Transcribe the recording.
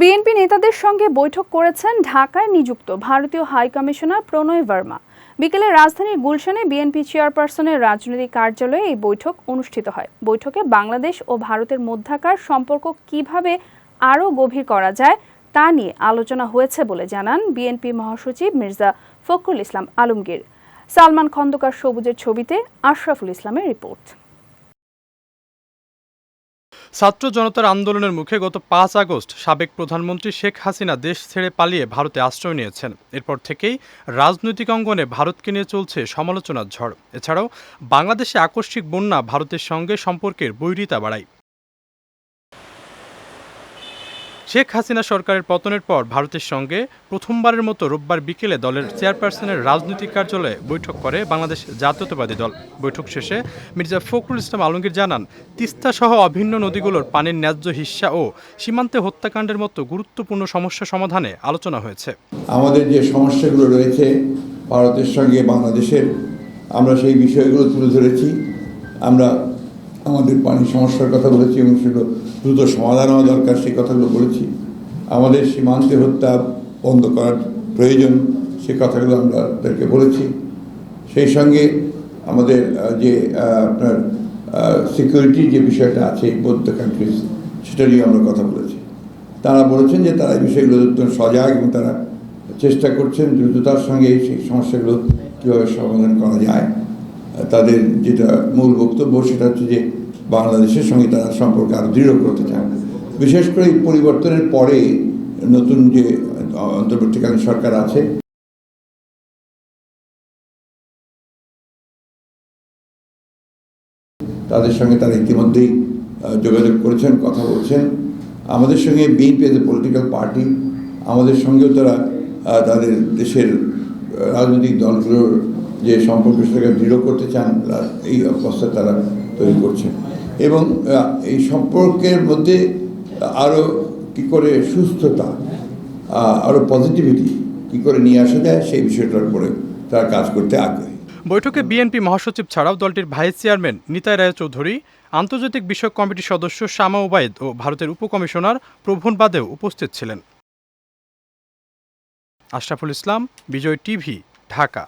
BNP নেতাদের সঙ্গে বৈঠক করেছেন ঢাকায় নিযুক্ত ভারতীয় হাই কমিশনার প্রণয় বর্মা বিকেলে রাজধানীর গুলশানে বিএনপি চেয়ারপারসনের রাজনৈতিক কার্যালয়ে এই বৈঠক অনুষ্ঠিত হয়। বৈঠকে বাংলাদেশ ও ভারতের মধ্যাকার সম্পর্ক কীভাবে আরও গভীর করা যায় তা নিয়ে আলোচনা হয়েছে বলে জানান বিএনপি মহাসচিব মির্জা ফখরুল ইসলাম আলমগীর। সালমান খন্দকার সবুজের ছবিতে আশরাফুল ইসলামের রিপোর্ট। ছাত্র জনতার আন্দোলনের মুখে গত পাঁচ আগস্ট সাবেক প্রধানমন্ত্রী শেখ হাসিনা দেশ ছেড়ে পালিয়ে ভারতে আশ্রয় নিয়েছেন। এরপর থেকেই রাজনৈতিক অঙ্গনে ভারতকে নিয়ে চলছে সমালোচনার ঝড়। এছাড়াও বাংলাদেশে আকস্মিক বন্যা ভারতের সঙ্গে সম্পর্কের বৈরিতা বাড়ায়। শেখ হাসিনা সরকারের পতনের পর ভারতের সঙ্গে প্রথমবারের মতো রোববার বিকেলে দলের চেয়ারপারসনের রাজনৈতিক কার্যালয়ে বৈঠক করে বাংলাদেশ জাতীয়তাবাদী দল। বৈঠক শেষে মির্জা ফখরুল ইসলাম আলমগীর জানান তিস্তা সহ অভিন্ন নদীগুলোর পানির ন্যায্য হিস্সা ও সীমান্তে হত্যাকাণ্ডের মতো গুরুত্বপূর্ণ সমস্যা সমাধানে আলোচনা হয়েছে। আমাদের যে সমস্যাগুলো রয়েছে ভারতের সঙ্গে বাংলাদেশের, আমরা সেই বিষয়গুলো তুলে ধরেছি। আমরা আমাদের পানি সমস্যার কথা বলেছি এবং সেগুলো দ্রুত সমাধান হওয়া দরকার, সেই কথাগুলো বলেছি। আমাদের সীমান্তে হত্যা বন্ধ করার প্রয়োজন, সে কথাগুলো আমরা তাদেরকে বলেছি। সেই সঙ্গে আমাদের যে আপনার সিকিউরিটি যে বিষয়টা আছে বোধ দ্য কান্ট্রিজ সেটা নিয়ে আমরা কথা বলেছি। তারা বলেছেন যে তারা এই বিষয়গুলো সজাগ এবং তারা চেষ্টা করছেন দ্রুততার সঙ্গে সেই সমস্যাগুলো কীভাবে সমাধান করা যায়। তাদের যেটা মূল বক্তব্য সেটা হচ্ছে যে বাংলাদেশের সঙ্গে তারা সম্পর্ক আরও দৃঢ় করতে চান। বিশেষ করে এই পরিবর্তনের পরে নতুন যে অন্তর্বর্তীকালীন সরকার আছে, তাদের সঙ্গে তারা ইতিমধ্যেই যোগাযোগ করেছেন, কথা বলছেন। আমাদের সঙ্গে BNP as a political party আমাদের সঙ্গেও তারা তাদের দেশের রাজনৈতিক দলগুলোর যে সম্পর্ক সেটাকে দৃঢ় করতে চান এই অবস্থা তারা তৈরি করছেন এবং এই সম্পর্কের মধ্যে আরও কি করে সুস্থতা আরও পজিটিভিটি কি করে নিয়ে আসা যায়, সেই বিষয়টার উপরে তারা কাজ করতে আগ্রহী। বৈঠকে বিএনপি মহাসচিব ছাড়াও দলটির ভাইস চেয়ারম্যান নিতাই রায় চৌধুরী, আন্তর্জাতিক বিষয়ক কমিটির সদস্য শামা ওবায়দ ও ভারতের উপকমিশনার প্রভুন বাদেও উপস্থিত ছিলেন। আশরাফুল ইসলাম, বিজয় টিভি, ঢাকা।